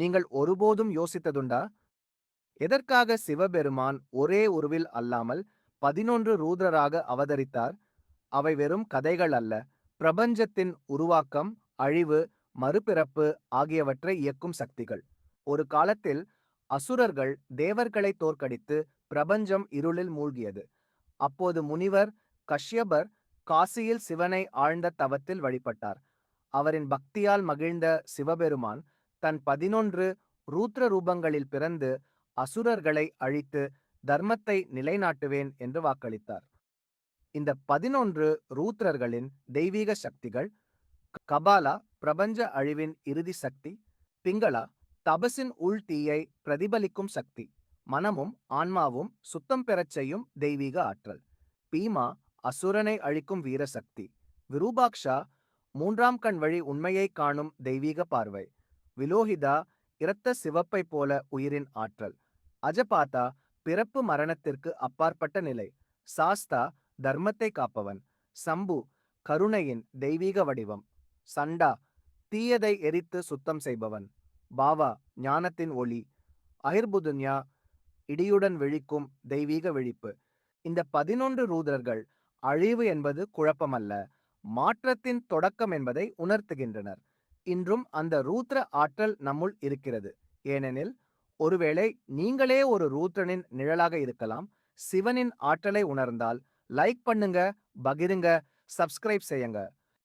நீங்கள் ஒருபோதும் யோசித்ததுண்டா? எதற்காக சிவபெருமான் ஒரே உருவில் அல்லாமல் பதினொன்று ரூத்ரராக அவதரித்தார்? அவை வெறும் கதைகள் அல்ல. பிரபஞ்சத்தின் உருவாக்கம் அழிவு மறுபிறப்பு ஆகியவற்றை இயக்கும் சக்திகள். ஒரு காலத்தில் அசுரர்கள் தேவர்களை தோற்கடித்து பிரபஞ்சம் இருளில் மூழ்கியது. அப்போது முனிவர் கஷ்யபர் காசியில் சிவனை ஆழ்ந்த தவத்தில் வழிபட்டார். அவரின் பக்தியால் மகிழ்ந்த சிவபெருமான் தன் பதினொன்று ரூத்ர ரூபங்களில் பிறந்து அசுரர்களை அழித்து தர்மத்தை நிலைநாட்டுவேன் என்று வாக்களித்தார். இந்த பதினொன்று ரூத்ரர்களின் தெய்வீக சக்திகள் கபாலா பிரபஞ்ச அழிவின் இறுதி சக்தி பிங்களா தபசின் உள் தீயை பிரதிபலிக்கும் சக்தி மனமும் ஆன்மாவும் சுத்தம் பெறச் செய்யும் தெய்வீக ஆற்றல் பீமா அசுரனை அழிக்கும் வீரசக்தி விரூபாக்ஷா மூன்றாம் கண் வழி உண்மையை காணும் தெய்வீக பார்வை. விலோகிதா இரத்த சிவப்பை போல உயிரின் ஆற்றல். அஜபாதா பிறப்பு மரணத்திற்கு அப்பாற்பட்ட நிலை. சாஸ்தா தர்மத்தை காப்பவன். சம்பு கருணையின் தெய்வீக வடிவம். சண்டா தீயதை எரித்து சுத்தம் செய்பவன். பாவா ஞானத்தின் ஒளி. அஹிர்புதுன்யா இடியுடன் விழிக்கும் தெய்வீக விழிப்பு. இந்த பதினொன்று ரூதர்கள் அழிவு என்பது குழப்பமல்ல. மாற்றத்தின் தொடக்கம் என்பதை உணர்த்துகின்றனர். இன்றும் அந்த ரூத்ர ஆற்றல் நம்முள் இருக்கிறது. ஏனெனில் ஒருவேளை நீங்களே ஒரு ரூத்ரனின் நிழலாக இருக்கலாம் சிவனின் ஆற்றலை உணர்ந்தால் லைக் பண்ணுங்க பகிருங்க சப்ஸ்கிரைப் செய்யுங்க.